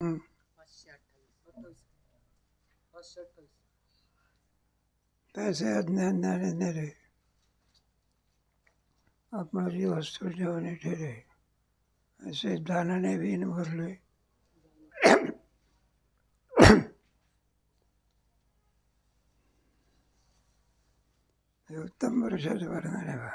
हं. पाचशे अठ्ठावीस पाचशे अठ्ठावीस पैसे अज्ञान ज्ञाने नेले आपणाची वस्तू जेवणे ठेरे असे दानाने विण भरले हे उत्तम पुरुषाचे वर्णन आहे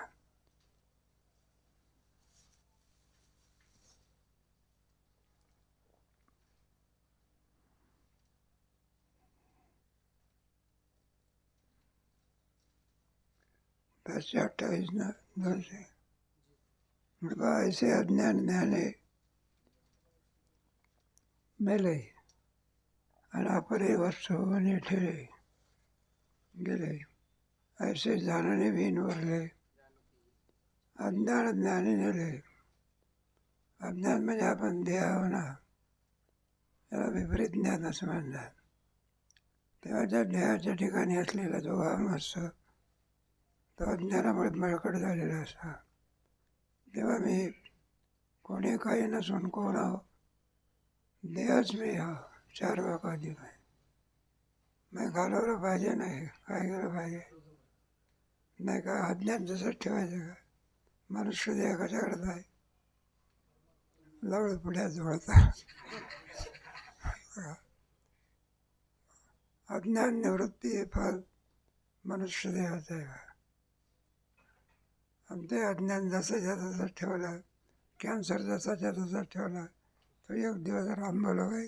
पाचशे अठ्ठावीस ना दोनशे बा ऐसे अज्ञान ज्ञाने मेले आणि अपरे वस्तू आणि ठेले गेले ऐसे जाणाने विण वरले अज्ञान ज्ञानी नेले अज्ञान म्हणजे आपण देहाव ना त्याला विपरीत ज्ञान असं म्हणतात तेव्हा त्या देहाच्या ठिकाणी असलेला जो घाम असतो तो अज्ञानामुळे मळकट झालेला असा तेव्हा मी कोणी काही नसून कोण आहो देहच मी हा चार वाकाधी आहे मग घालवलं पाहिजे नाही काय केलं पाहिजे नाही का अज्ञान तसंच ठेवायचं का मनुष्य देह कशा करत आहे लवळ पुढ्या जोडता अज्ञान निवृत्ती हे फल मनुष्य देहाचं आहे आणि ते अज्ञान जसंच्या तसं ठेवलं कॅन्सर जसाच्या तसा ठेवला तो एक दिवस रामबलो काही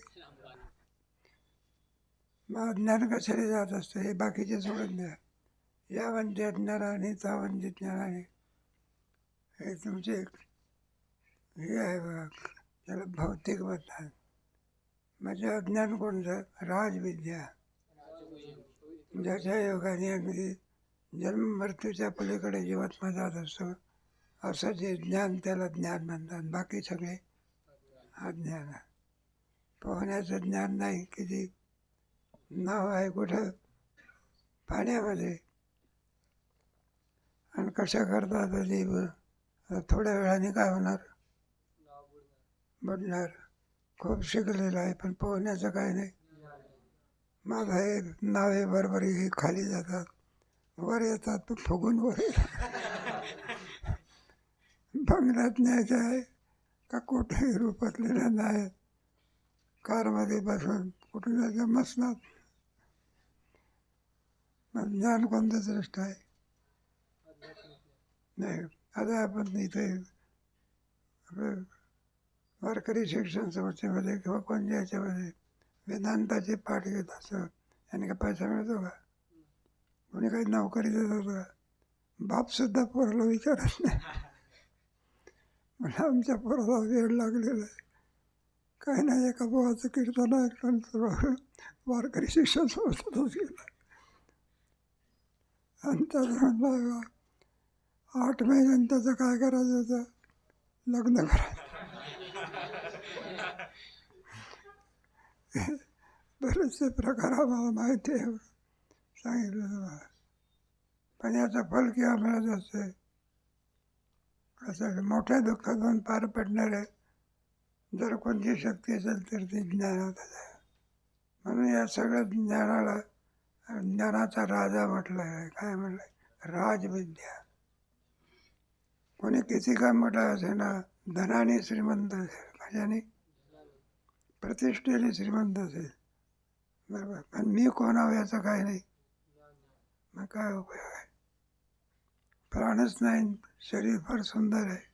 मग अज्ञान कशाने जात असतं हे बाकीचे सोडून द्या. या वंचित आणि त्या वंचित आहे हे तुमचे हे आहे बघा त्याला भौतिक म्हणतात म्हणजे अज्ञान कोणतं? राजविद्या. ज्याच्या योगाने अगदी जन्म मृत्यूच्या पलीकडे जीवात्मा जात असतो. असं जे ज्ञान त्याला ज्ञान म्हणतात. बाकी सगळे अज्ञान आहे. पोहण्याचं ज्ञान नाही किती नाव आहे कुठं? पाण्यामध्ये. आणि कशा करतात जीव ब- थोड्या वेळाने काय होणार? बुडणार. खूप शिकलेलं आहे पण पोहण्याचं काय नाही. माझं हे नावे बरोबर ही खाली जातात. वर येतात तू फुगून वर बंगल्यात न्यायचं आहे? का कुठेही रूपातलेलं नाही कारमध्ये बसून कुठे जायचं मसनात. मग ज्ञान कोणतं श्रेष्ठ आहे? नाही आता आपण इथे आपलं वारकरी शिक्षण संस्थेमध्ये किंवा कोणत्या याच्यामध्ये वेदांताचे पाठ घेत असं यांनी का पैसा मिळतो का? कोणी काही नोकरी देत होतं का बापसुद्धा पोराला विचारत नाही. मला आमच्या पोराला वेळ लागलेला आहे. काही नाही एका बोवाचं कीर्तन ऐकल्यानंतर वारकरी शिक्षण संस्थेतच गेला. आणि त्याचं म्हणलं आठ महिन्यानं त्याचं काय करायचं होतं लग्न करायचं. बरेचसे प्रकार आम्हाला माहिती आहे. सांगितलं तुम्हाला पण याचं फल किंवा मिळत असते असं मोठ्या दुःखातून पार पडणारे जर कोणती शक्ती असेल तर ती ज्ञानात आहे म्हणून या सगळ्या ज्ञानाला ज्ञानाचा राजा म्हटलं आहे काय म्हटलं राजविद्या. कोणी किती काय म्हटलं असे ना धनाने श्रीमंत असेल. कशाने? प्रतिष्ठेने श्रीमंत असेल. बरोबर. पण मी कोण आहो याचं काय नाही. मग काय उपयोग हो आहे प्राणच नाही शरीर फार सुंदर आहे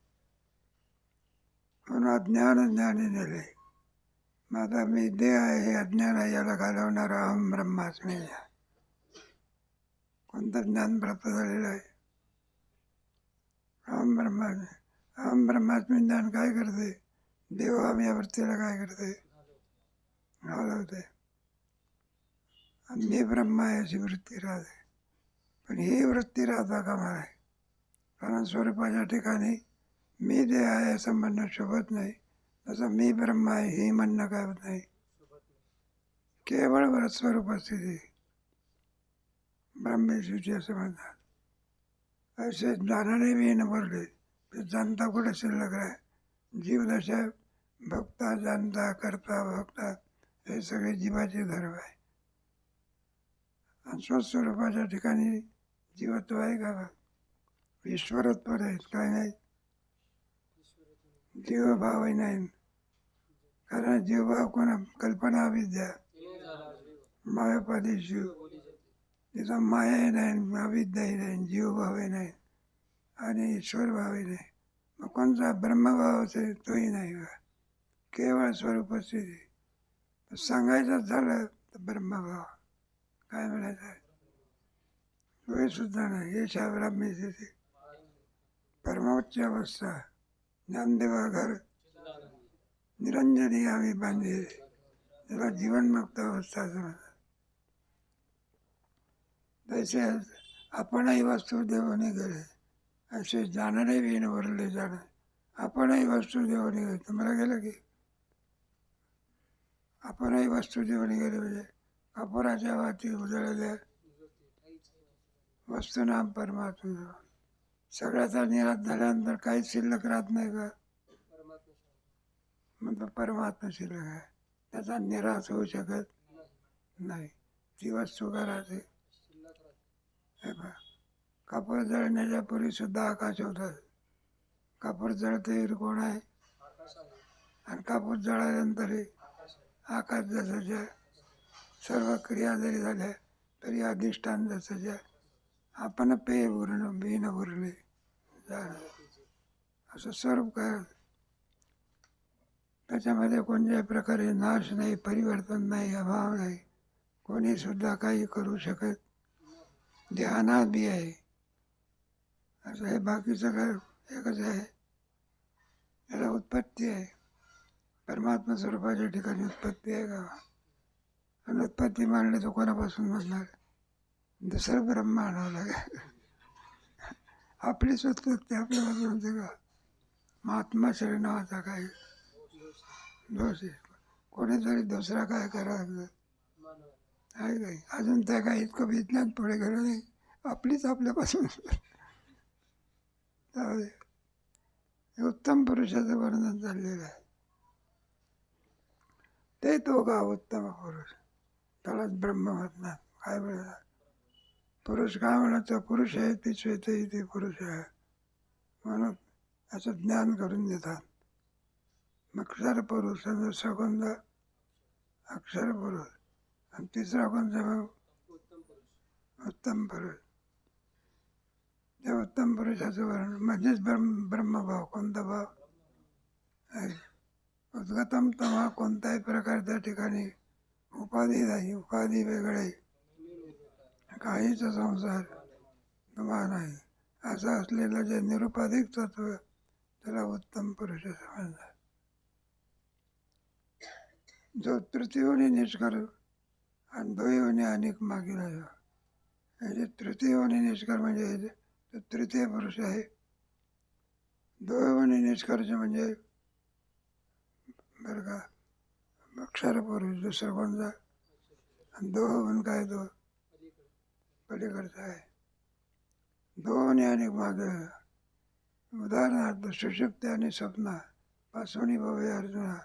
म्हणून अज्ञान ज्ञानी नेले मग आता मी देह आहे हे अज्ञान आहे याला घालवणारा अहम ब्रह्मास्मी आहे. कोणतं ज्ञान प्राप्त झालेलं आहे अहम ब्रह्मास्मी अहम ब्रह्मास्मी ज्ञान काय करते। देव अहम या वृत्तीला काय करते। घालवते मी ब्रह्मा आहे अशी वृत्ती राहते पण ही वृत्ती राहता कामा आहे कारण स्वरूपाच्या ठिकाणी मी देह आहे असं म्हणणं शोभत नाही. तसं मी ब्रह्म आहे हे म्हणणं काय होत नाही. केवळ वर स्वरूप स्थिती ब्रह्मेशूची असं म्हणतात. असे जाणारे मी न बोलले ते जनता कुठे शिल्लक आहे जीवदशा भक्ता जाणता करता भक्ता हे सगळे जीवाचे धर्म आहे. आणि स्वस्वरूपाच्या ठिकाणी जीवत्व आहे का ईश्वरत्व आहेत काय नाही? जीवभावही नाही. कारण जीवभाव कोणा कल्पना विद्या मायापादी जीव तिथं मायाही नाही अविद्याही नाही जीवभावही नाही आणि ईश्वरभावही नाही. मग कोणता ब्रह्मभाव असेल तोही नाही का केवळ स्वरूपस्थिती सांगायचं झालं तर ब्रह्मभाव काय म्हणायचं? सुद्धा नाही. हे ब्राह्मी स्थिती परमोच्च अवस्था. ज्ञानदेवा घर निरंजनी आम्ही बांधले. त्याला जीवनमुक्त अवस्था असं म्हणतात तसे आपणही वस्तू देवाने गेले असे जाणणे विण वरले जाणं. आपणही वस्तू देवाने गेले तुम्हाला गेलं की? आपणही वस्तू देवाने गेले म्हणजे. कापुराच्या वाती उजळल्या. वस्तुनाम परमात्मा. सगळ्याचा निराश झाल्यानंतर काहीच शिल्लक राहत नाही का परमात्मा मग परमात्मा शिल्लक आहे. त्याचा निराश होऊ शकत नाही. ती वस्तू राहते हे पहा. कापूर जळण्याच्या पूर्वी सुद्धा आकाश होतात कापूर जळते कोण आहे? आणि कापूर जळाल्यानंतरही आकाश आहे सर्व क्रिया जरी झाल्या तरी अधिष्ठान जसंच्या आपण पे उरण बिन उरले झालं. असं स्वरूप काय त्याच्यामध्ये कोणत्याही प्रकारे नाश नाही परिवर्तन नाही अभाव नाही. कोणी सुद्धा काही करू शकत ध्यानात बी आहे. असं हे बाकीचं काय एकच आहे. याला उत्पत्ती आहे. परमात्मा स्वरूपाच्या ठिकाणी उत्पत्ती आहे का? आणि उत्पत्ती मांडली तो कोणापासून म्हणणार दुसरं ब्रह्म आणावं लागेल आपलीच उत्पत्ती आपल्यापासून होते का? महात्मा श्री नावाचा काही. दोष. आहे कोणीतरी दुसरा काय करावं? आहे काही. अजून त्या काही इतकं विज्ञान पुढे गेलं नाही. आपलीच आपल्यापासून जाऊ हे उत्तम पुरुषाचं वर्णन चाललेलं आहे. ते तो का उत्तम पुरुष? त्यालाच ब्रह्म म्हणतात. काय मिळणार पुरुष काय म्हणायचं? पुरुष आहे ती श्वेत ते पुरुष आहे. म्हणून असं ज्ञान करून देतात. अक्षर पुरुष आणि दुसरा कोणता अक्षर पुरुष. आणि तिसरा कोणता मग उत्तम पुरुष. त्या उत्तम पुरुषाचं वर्णन म्हणजेच ब्रह्म ब्रह्मभाव कोणता भाव? आहे. उद्गतम तमा कोणत्याही प्रकारच्या ठिकाणी उपाधी नाही उपाधी वेगळे काहीच संसार तुम्हा नाही. असं असलेलं जे निरुपाधिक तत्व त्याला उत्तम पुरुष असं जो तृतीयोनी निष्कर आणि द्वयोनी अनेक मागील आहे. म्हणजे तृतीयोनी निष्कर म्हणजे तो तृतीय पुरुष आहे. द्वयोनी निष्कर्ष म्हणजे बरं का अक्षर पुरुष दुसरं कोणता? आणि दोन काय तो पलीकडचं आहे. दोन आणि माग. उदाहरणार्थ सुषुप्ती आणि स्वप्न. पासवणी भव्य अर्जुना.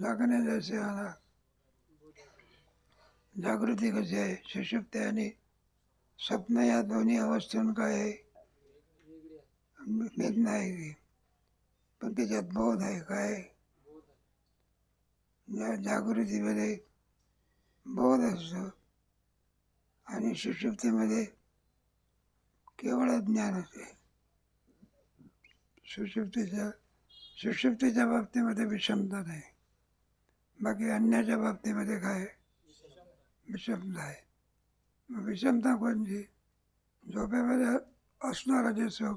जागणे जसे आला. जागृती कशी आहे? सुषुप्ती आणि स्वप्न या दोन्ही अवस्थेतून काय आहे? आहे की पण त्याच्यात बोध आहे. काय? आहे? जागृतीमध्ये बोध असतो. आणि सुषुप्तीमध्ये केवळ ज्ञान असते. सुषुप्तीच्या सुषुप्तीच्या बाबतीमध्ये विषमता नाही. बाकी अन्याच्या बाबतीमध्ये काय? विषमता आहे. मग विषमता कोणती? झोपेमध्ये असणारा जे सुख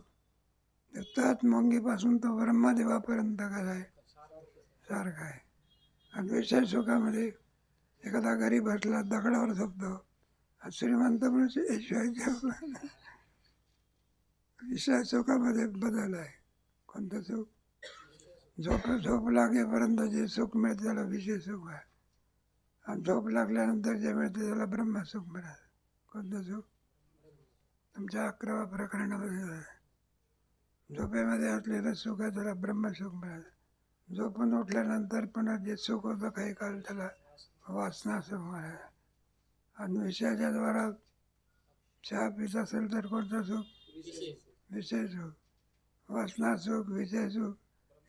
ते त्यात मुंगीपासून तो ब्रह्मदेवापर्यंत काय आहे? सारखं आहे. आणि विषय सुखामध्ये एखादा गरीब असला दगडावर झोपतो. श्रीमंत पुरुष ऐश्वर्य विषय सुखामध्ये बदल आहे. कोणतं सुख? झोप झोप लागेपर्यंत जे सुख मिळते त्याला विषय सुख आहे. आणि झोप लागल्यानंतर जे मिळते त्याला ब्रह्मसुख मिळालं. कोणतं सुख? तुमच्या अकरावा प्रकरणामध्ये झोपेमध्ये असलेलं सुख आहे त्याला ब्रह्मसुख मिळालं. झोपून उठल्यानंतर पुन्हा जे सुख होतं काही काळ त्याला वासना सुख मिळालं. आणि विषयाच्या द्वारा चहा पित असेल तर कोणतं सुख? विषय सुख. वासना सुख विषय सुख.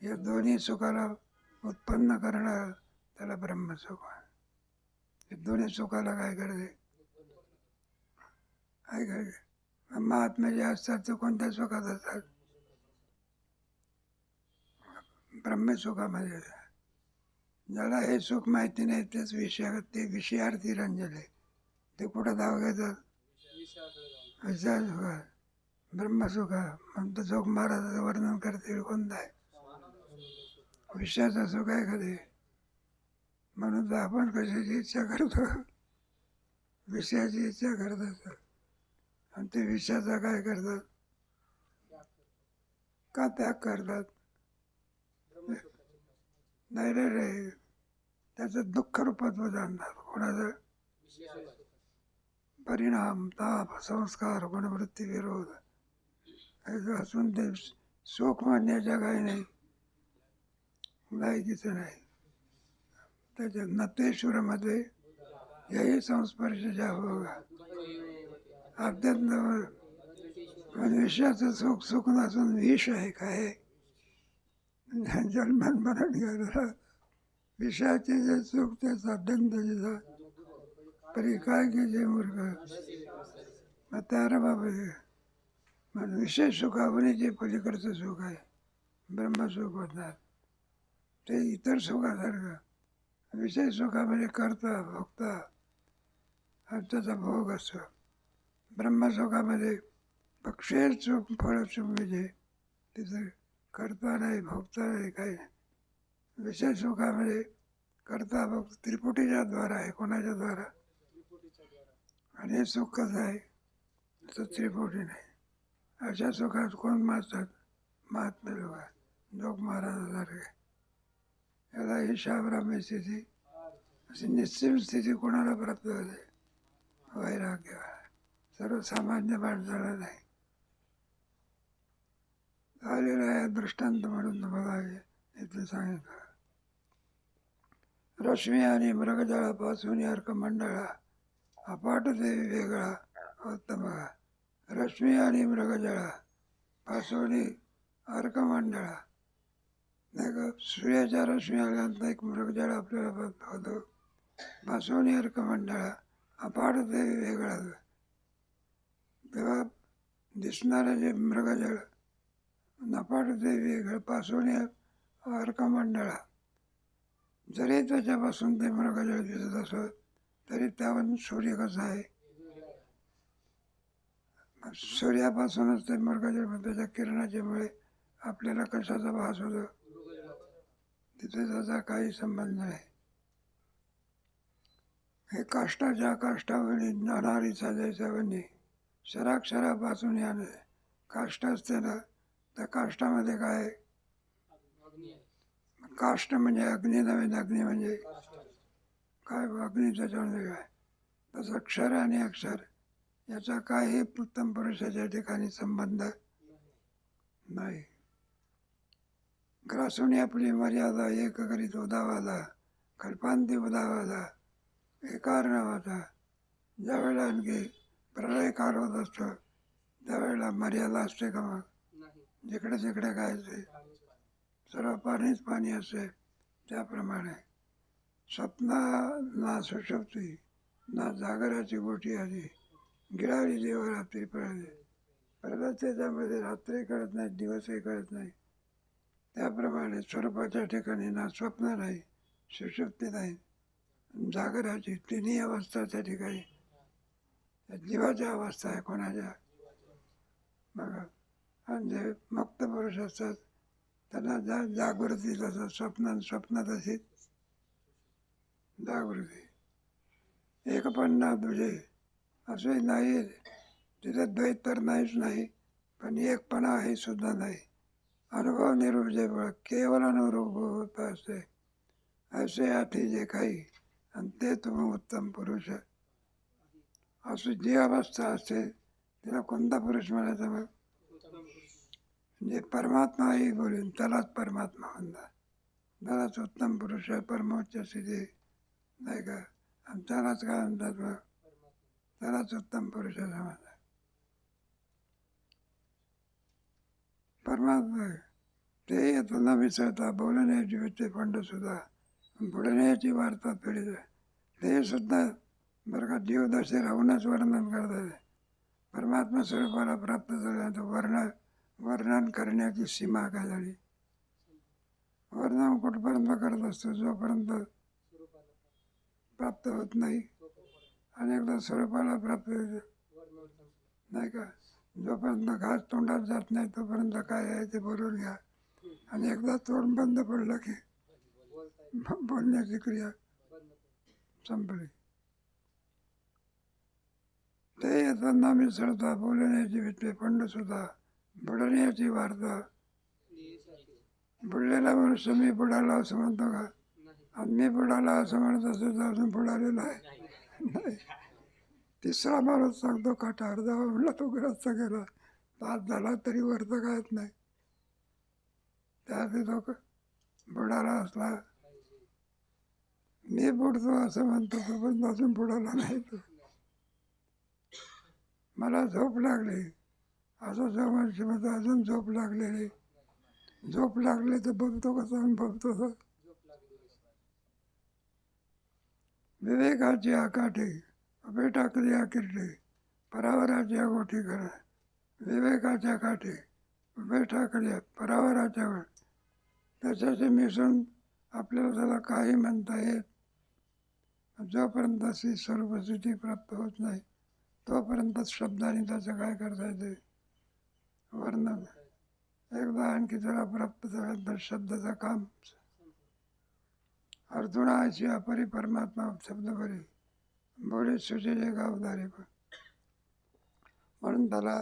या दोन्ही सुखाला उत्पन्न करणारं त्याला ब्रह्मसुख आहे. हे दोन्ही सुखाला काय करते? काय करते? महात्मे जे असतात ते कोणत्या सुखात असतात? ब्रह्मसुखामध्ये. ज्याला हे सुख माहिती नाही तेच विषय ते विषयार्थी रंजले. ते कुठं धाव घेतात? विषयाकडे ब्रह्मसुख म्हणतो जोग महाराजाचं वर्णन करते कोणतं आहे विषयाचं सुख आहे कधी म्हणून तर आपण कशाची इच्छा करतो? विषयाची इच्छा करत असतो आणि ते विषयाचा काय करतात? का त्याग करतात? नाही रे त्याचं दुःख रूपात जाणणार कोणाचं? परिणाम ताप संस्कार गुणवृत्ती विरोध. हे असून ते सुख मानण्याच्या काही नाही. लायकीचं नाही. त्याच्या नतेश्वरमध्ये याही संस्पर्शाच्या भोग अत्यंत विषयाचं सुख सुख नसून विष आहे काय जन्मन मरण गेला विषयाचे जे सुख त्याचं अत्यंत जे मूर्ख? मग त्या बाबा मग विशेष सुखावणे जे पलीकडचं सुख आहे ब्रह्मसुख होतात ते इतर सुखासारखं विशेष सुखामध्ये करता भोगता हा त्याचा भोग असतो ब्रह्मसुखामध्ये पक्षेर सुख फळ सुख म्हणजे तिथं करता नाही भोगता नाही, काही नाही। विशेष सुखामध्ये करता भोग त्रिपुटीच्या द्वारा आहे कोणाच्या द्वारा आणि हे सुख कसं आहे तर त्रिपुटी नाही अशा सुखात कोण माजतात महात्मे लोक. लोक महाराजासारखे. याला ही शाबरामी स्थिती अशी निश्चिम स्थिती कोणाला प्राप्त होते? वैराग्य. सर्वसामान्य माणसाला नाही. झालेला आहे दृष्टांत म्हणून तुम्हाला हे इथे सांगितलं. रश्मी आणि मृगजळापासून अर्कमंडळा अपाट देवी वेगळा उत्तम. रश्मी आणि मृगजळा पासवणी अर्कमंडळा. नाही का? सूर्याच्या रश्मी आल्यानंतर एक मृगजळ आपल्याला प्राप्त होतो. पासून अर्कमंडळा अपाट देवी वेगळा. तेव्हा दिसणारं जे मृगजळ नपाट देवी वेगळं पासवणी अर्कमंडळा. जरी त्याच्यापासून ते मृगजळ दिसत असत तरी त्यावर सूर्य कसा आहे. सूर्यापासूनच ते मृगजळ त्याच्या किरणाच्यामुळे आपल्याला कशाचा भास होतो? तिथे त्याचा काही संबंध नाही. हे काष्टाच्या काष्टावणी नाणारी साजायच्या वणी शराक्षरापासून याने काष्ट असते ना त्या काष्टामध्ये काय? काष्ट म्हणजे अग्नी नवीन अग्नी म्हणजे काय अग्नी त्याच्यामध्ये काय? तसं क्षर आणि अक्षर याचा काही उत्तम पुरुषाच्या ठिकाणी संबंध नाही. ग्रासून आपली मर्यादा एक करीत उदावाला कल्पांती उदावाला एकार नावाचा ज्यावेळेला आणखी प्रलय काळ होत असतो त्यावेळेला मर्यादा असते का मग? जिकडे तिकडे काय असते? सर्व पाणीच पाणी असे त्याप्रमाणे. स्वप्न ना सुशक्ती ना जागराची गोटी आली. गिळाली देव रात्री पळाली परत त्याच्यामध्ये रात्री कळत नाही दिवसही कळत नाही. त्याप्रमाणे स्वरूपाच्या ठिकाणी ना स्वप्न नाही सुशक्ती नाही. जागराची तिन्ही अवस्था त्या ठिकाणी जीवाच्या अवस्था आहे कोणाच्या? बघा. आणि जे मुक्त पुरुष असतात त्यांना जा जागृती तसं स्वप्न स्वप्न तशीच जागृती एक पण ना असे नाही तिथे द्वैत तर नाहीच नाही पण एकपणा हे सुद्धा नाही. अनुभव निरूप जे केवळ अनुरूप होत असते असे आठी जे काही आणि ते तुम्ही उत्तम पुरुष. आहे. अशी जी अवस्था असते तिला कोणता पुरुष म्हणायचा मग म्हणजे परमात्माही बोलून त्यालाच परमात्मा म्हणतात. त्यालाच उत्तम पुरुष आहे परमोच्च स्थिती नाही का? आणि त्यालाच काय म्हणतात बघ त्यालाच उत्तम पुरुष समजतात परमात्मा ते येतं न मिसळता बोलण्याची विचे फंड सुद्धा वार्ता पिढी. ते सुद्धा बरं का जीवदशे राहूनच वर्णन करतात. परमात्मा स्वरूपाला प्राप्त झाल्यानंतर वर्ण वर्णन करण्याची सीमा काय झाली? वर्णन कुठपर्यंत करत असतो? जोपर्यंत प्राप्त होत नाही. अनेकदा आणि एकदा स्वरूपाला प्राप्त होते नाही का? जोपर्यंत घास तोंडात जात नाही तोपर्यंत काय आहे ते बोलून घ्या. आणि एकदा तोंड बंद पडलं की बोलण्याची क्रिया संपली. ते येताना मिसळता बोलण्याची भेटते पंड सुद्धा बुडण्याची वार्ता. बुडलेला मनुष्य मी बुडाला असं म्हणतो का? आम्ही आणि मी बुडाला असं म्हणत असं अजून बुडालेला आहे. नाही. तिसरा माणूस सांगतो काटा अर्धा म्हणला तो ग्रस्त गेला. तास झाला तरी वरत कायच नाही. त्याआधी तो बुडाला असला. मी बुडतो असं म्हणतो तो पण अजून बुडाला नाही तो. मला झोप लागली. असं जो म्हणतो अजून झोप लागलेली. झोप लागली तर बघतो कसं आणि बघतो तो झोप लागली विवेकाची आकाठी उभे टाकली आकिरली परावराची गोठी करा विवेकाच्या काठी उभे टाकल्या परावराच्या वर त्याच्याशी मिसळून आपल्याला त्याला काही म्हणता येत जोपर्यंत अशी स्वरूपस्थिती प्राप्त होत नाही तोपर्यंत शब्दाने त्याचं काय करता येते? वर्णन. एकदा आणखी जरा प्राप्त झाल्यानंतर शब्दाचं काम. अर्जुना अशी अपरी परमात्मा शब्द बरे बोले सुजेचे गावदारे पण. म्हणून त्याला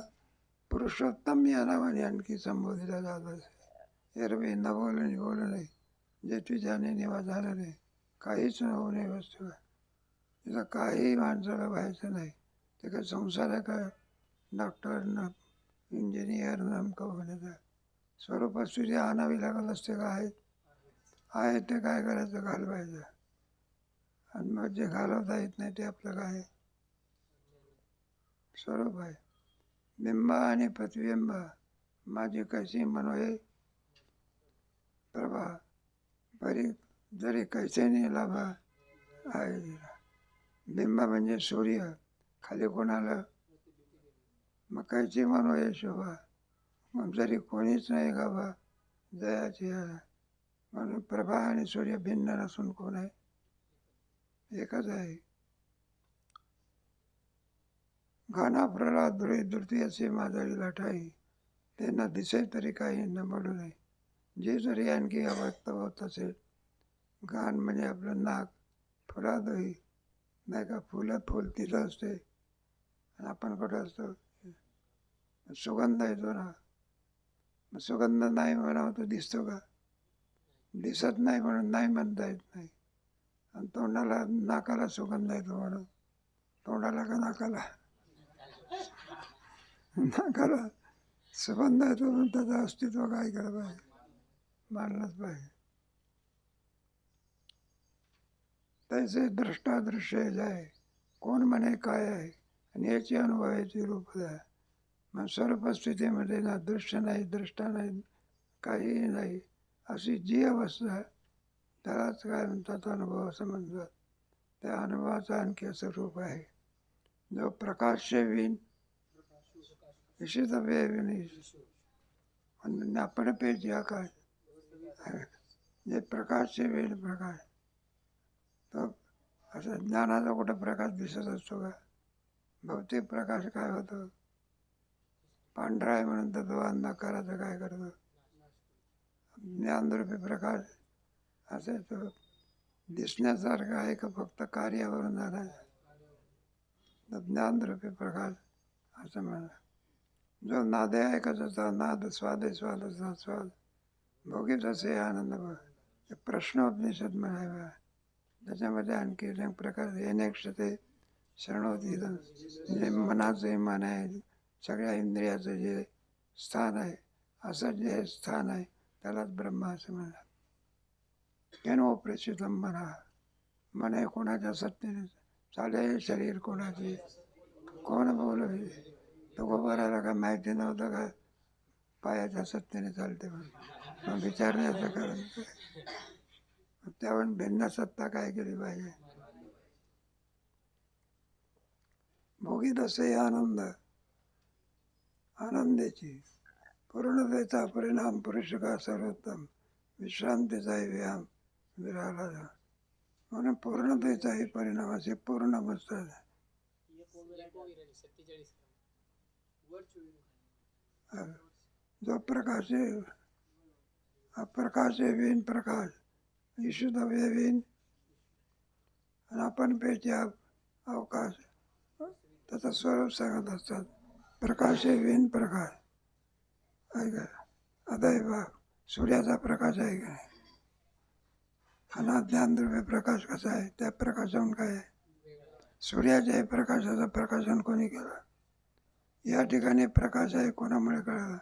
पुरुषोत्तम या नावाने आणखी संबोधिला जात असे. एरवी न बोलणे बोलू नये जे तुझ्याने निवा झालं नाही काहीच न होऊ नये वस्तू. तिथं काही माणसाला व्हायचं नाही ते काय संसार आहे? का डॉक्टर न नेमकं होण्याचं स्वरूपात सूर्य आणावी लागत असते का आहेत आहे ते काय करायचं? घालवायचं आणि मग जे घालवता येत नाही ते आपलं काय? स्वरूप आहे. बिंब आणि प्रतिबिंब माझी कशी मनोहे प्रभा बरी जरी कैसे नाही लाभा आहे तिला. बिंब म्हणजे सूर्य खाली कोणाला? मग कैची मनोहे शोभा? मग जरी कोणीच नाही गाभा जयाची आहे. म्हणून प्रभा आणि सूर्य भिन्न नसून कोण आहे? एकच आहे. घाना प्रल्हाद धुळे धृती असे माधवी लाटाई त्यांना दिसे तरी काही न म्हणू नये. जे जरी आणखी अव्यक्त होत असेल घाण म्हणजे आपलं नाक फुलादही नाही का? फुलं फुल तिथं असते. आणि आपण कुठं असतो? सुगंध येतो ना. मग सुगंध नाही म्हणावं तर दिसतो का? दिसत नाही म्हणून नाही म्हणता येत नाही. आणि तोंडाला नाकाला सुगंध येतो म्हणून. तोंडाला का नाकाला? नाकाला सुगंध येतो म्हणून त्याचं अस्तित्व काय केलं पाहिजे? मानलंच पाहिजे. त्याचे दृष्टादृश्य जाय कोण म्हणे काय आहे आणि याची अनुभवाची रूप आहे मग स्वरूप स्थितीमध्ये ना दृश्य नाही दृष्टा नाही काहीही नाही. अशी जी अवस्था आहे त्यालाच काय म्हणतात अनुभव असं म्हणतात त्या अनुभवाचं आणखी असं रूप आहे. जो प्रकाशचे विण निश्चित विणी आणि आपण पेची आकाश जे प्रकाशचे विण प्रकाश तो असं ज्ञानाचा कुठं प्रकाश दिसत असतो का? भौतिक प्रकाश काय होतो? पांढरा आहे म्हणून तर तो अंधकाराचं काय करतो? ज्ञानरूपी प्रकाश असे तो दिसण्यासारखं आहे का फक्त कार्यावरून झाला तर ज्ञानरूपी प्रकाश असं म्हणा जो नादे आहे का त्याचा नाद, स्वादे स्वादाचा स्वाद भोगीच असे आनंद भोग. प्रश्नोपनिषद म्हणावा त्याच्यामध्ये आणखी एक प्रकार येण्याक्षते शरणोती म्हणजे मनाचे मन आहे सगळ्या इंद्रियाचं जे स्थान आहे असं जे स्थान आहे त्यालाच ब्रह्म असं म्हणतात केन प्रचितम म्हणा मन हे कोणाच्या सत्तेने चाले शरीर कोणाचे कोण बोलवे तो गोबराला का माहिती नव्हतं का पायाच्या सत्तेने चालते म्हणून विचारण्याचं कारण त्यावर भिन्न सत्ता काय केली पाहिजे भोगी तसे आनंद आनंदाची पूर्णतेचा परिणाम पुरुष का सर्वोत्तम विश्रांतीचाही व्यायाम विराला म्हणून पूर्णतेचाही परिणाम असे पूर्ण बसतात जो प्रकाश आहे प्रकाश आहे विन प्रकाश. ईशुदव्य विन आणि आपण पेचे अवकाश. त्याचं स्वरूप सांगत असतात. प्रकाश आहे विन प्रकाश. आहे का आता हे बघ सूर्याचा प्रकाश आहे का नाही? आणि ज्ञानद्रव्य प्रकाश कसा आहे? त्या प्रकाशाहून काय आहे? सूर्याच्या प्रकाशाचं प्रकाशन कोणी केलं? या ठिकाणी प्रकाश आहे कोणामुळे कळलं?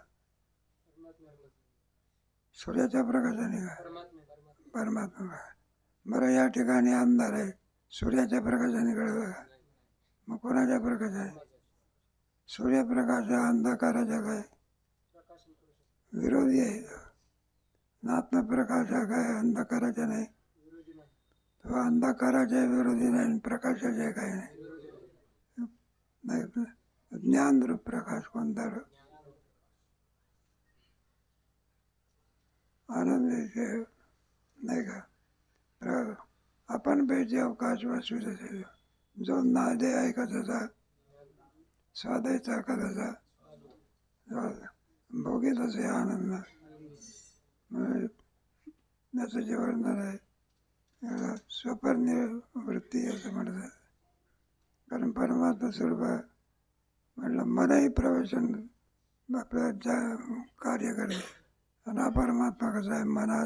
सूर्याच्या प्रकाशाने काय परमात्मा बरं या ठिकाणी अंधार आहे. सूर्याच्या प्रकाशाने कळलं का? मग कोणाच्या प्रकाशाने सूर्यप्रकाश हा अंधकाराच्या काय? विरोधी आहे. आणि आत्मप्रकाश हा काय अंधकाराचा नाही. तो अंधकाराच्या विरोधी नाही आणि प्रकाशाच्या काय नाही. नाही ज्ञानरूप प्रकाश कोणता रूप? आनंदाचे नाही का? प्र- आपण पाहिजे अवकाश वाचू त्याचे जो नादे ऐकताचा स्वादायचा कथाचा भोगी तसे आनंद. म्हणजे त्याचं जे वर्णन आहे याला स्वपर्निवृत्ती असं म्हणतात कारण परमात्मा स्वरूप आहे. म्हटलं मनही प्रवचन आपल्या ज्या कार्य करते आणि हा परमात्मा कसा आहे? मना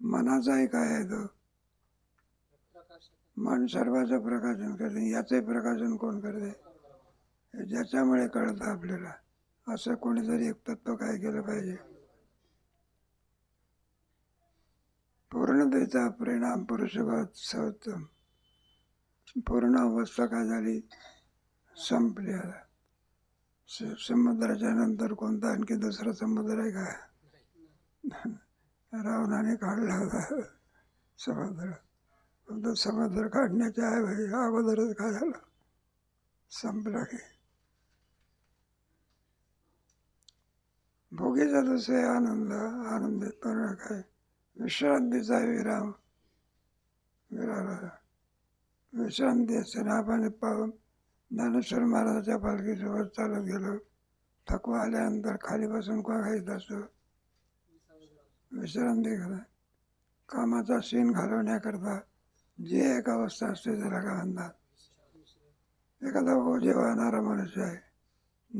मनाचाही काय आहे तो? मन सर्वाचं प्रकाशन करते. याचंही प्रकाशन कोण करते? ज्याच्यामुळे कळतं आपल्याला. असं कोणीतरी एक तत्व काय केलं पाहिजे? पूर्णतेचा परिणाम पुरुषात सर्वोत्तम पूर्ण अवस्था काय झाली? संपली आता. स- समुद्राच्या नंतर कोणता आणखी दुसरा समुद्र आहे का? रावणाने काढला होता. समुद्र. फक्त समुद्र काढण्याच्या अगोदरच काय झालं? संपलं की. भोगीचा दुसरे आनंद आनंदित पूर्ण काय? विश्रांतीचा विराम. विराला. विश्रांती असताना आपण पाहून ज्ञानेश्वर महाराजाच्या पालखीसोबत चालत गेलो. थकवा आल्यानंतर खाली बसून का खायत असतो विश्रांती करा कामाचा सीन घालवण्याकरता जी एक अवस्था असते त्याला काय म्हणतात? एखादा ओझे वाहणारा मनुष्य आहे.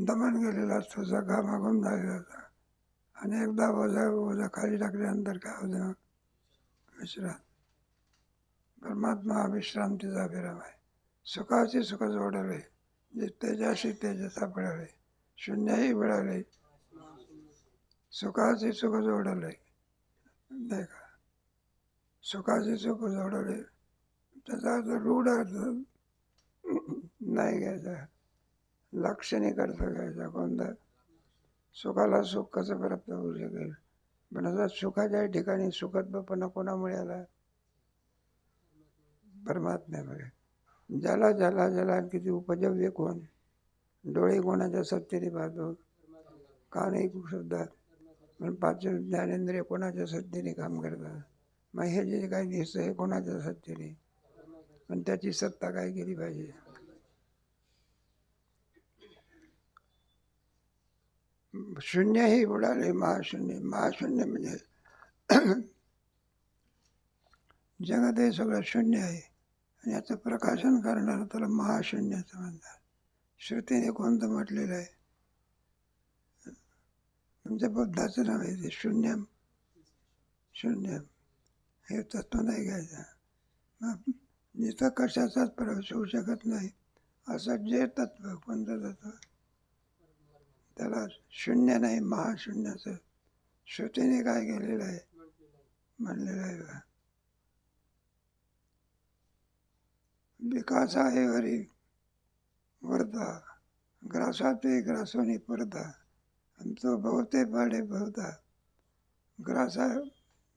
दमन गेलेला असतो त्याचा मागून झालेला होता आणि एकदा ओझा ओझा खाली टाकल्यानंतर काय होतं मग? विश्रांत. परमात्मा हा विश्रांतीचा विराम आहे. सुखाचे सुख जोडले. जे तेजाशी तेजसा सापडले. शून्यही मिळाले सुखाचे सुख जोडले. नाही का? सुखाचे सुख जोडले. त्याचा अर्थ रूढ अर्थ नाही घ्यायचा. लक्षणी करता घ्यायचा. कोणता? सुखाला सुख कसं प्राप्त होऊ शकेल? पण आता सुखाच्या ठिकाणी सुखत्वपणा कोणामुळे आला? परमात्म्यामुळे. ज्याला ज्याला ज्याला किती उपजव्य कोण? डोळे कोणाच्या सत्तेने पाहतो? कानही शब्दात पण पाच ज्ञानेंद्रिय कोणाच्या सत्तेने काम करतात? मग हे जे काही दिसतं हे कोणाच्या सत्तेने? पण त्याची सत्ता काय केली पाहिजे? शून्यही बुडाले महाशून्य महाशून्य म्हणजे जगात हे सगळं शून्य आहे. आणि याचं प्रकाशन करणारं त्याला महाशून्याचं म्हणतात. श्रुतीने कोणतं म्हटलेलं आहे? तुमच्या बुद्धाचं नाव आहे ते शून्यम. शून्यम. हे तत्व नाही घ्यायचं. मग जिथं कशाचाच प्रवेश होऊ शकत नाही. असं जे तत्व कोणतं तत्व? त्याला शून्य नाही महाशून्याचं. श्रुतीने काय केलेलं आहे? म्हणलेलं आहे विकास आहे हरी. वर्धा. ग्रासाते ग्रासोनी पर्धा आणि तो बहुते पाडे बहुता ग्रासा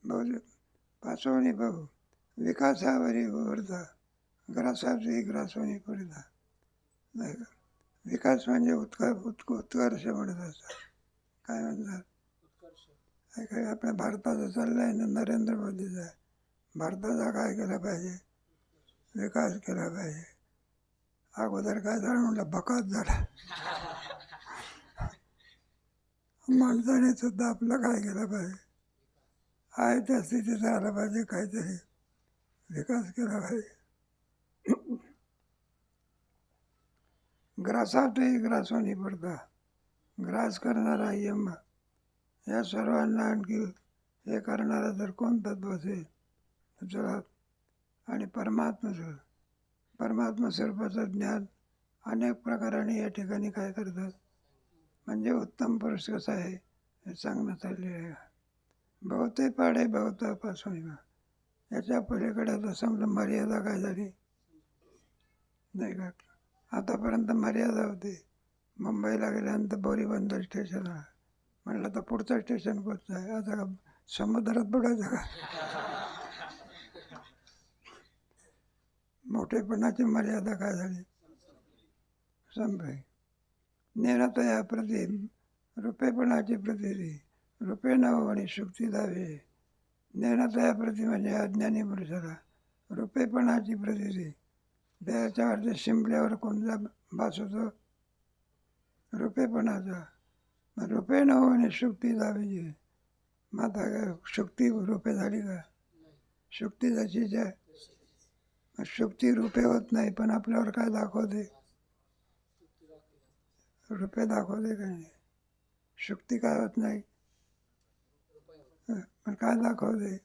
बहु पाचवणी बहु. विकासावरी वर्धा. ग्रासाते ग्रासवणी पर्धा नाही का? विकास म्हणजे उत्कर उत्क उत्कर्ष म्हणत असतात. काय म्हणतात? काय आपल्या भारताचं चाललं आहे ना नरेंद्र मोदीचा. आहे. भारताचा काय केला पाहिजे? विकास केला पाहिजे. अगोदर काय झालं म्हटलं बकात झाला. माणसाने सुद्धा आपलं काय केलं पाहिजे? आहे त्या स्थितीत आलं पाहिजे काहीतरी. विकास केला पाहिजे. ग्रासातही ग्रासोनी पडता. ग्रास करणारा यम या सर्वांना आणखी हे करणारा जर कोण तत्व असेल तर चला आणि परमात्मा स्वरूप परमात्मा स्वरूपाचं ज्ञान अनेक प्रकाराने या ठिकाणी काय करतात? म्हणजे उत्तम पुरुष कसा आहे हे सांगण्यात चालले आहे. बहुते पाडे बहुतापासून याच्या पलीकडे आता समजा मर्यादा काय झाली? नाही का? आतापर्यंत मर्यादा होती. मुंबईला गेल्यानंतर बोरीबंदर स्टेशन आहे. म्हणलं तर पुढचं स्टेशन कोणतं आहे? आता का समुद्रात बुडायचं का? मोठेपणाची मर्यादा काय झाली? संपे नेनतया प्रति रुपेपणाची प्रतिती रुपे नव आणि शुक्ती दावे. ज्ञानतया प्रति म्हणजे अज्ञानी पुरुषाला. रुपेपणाची प्रतिती त्याच्यावरच्या शिंपल्यावर कोणता भास होतो? रुपेपणाचा मग रुपे न आणि शुक्ती दाबीची मग आता काय शुक्ती रुपे झाली का? शुक्ती जशीच आहे शुक्ती रुपे होत नाही पण आपल्यावर काय दाखवते? रुपये दाखवते का नाही? शुक्ती काय होत नाही? हं, पण काय दाखवते?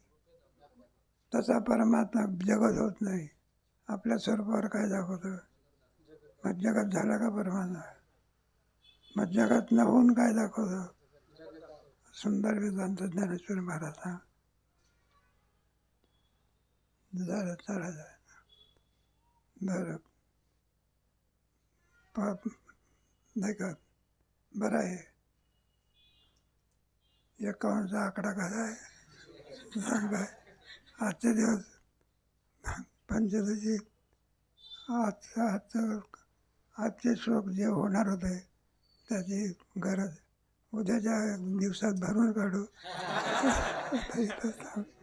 तसा परमात्मा जगत होत नाही. आपल्या स्वरूपावर काय दाखवतं? मग जगत झाला का परमात्मा मग जगत न होऊन काय दाखवतं? सुंदर वेदांत ज्ञानेश्वर महाराज हा. झालं चला झालं. बरं. पाप नाही का? बरं आहे. एकावन्नचा आकडा कसा आहे? सांग आजचे दिवस पंचदशी आजचं आजचं आजचे श्लोक जे होणार होते त्याची गरज उद्याच्या दिवसात भरून काढू.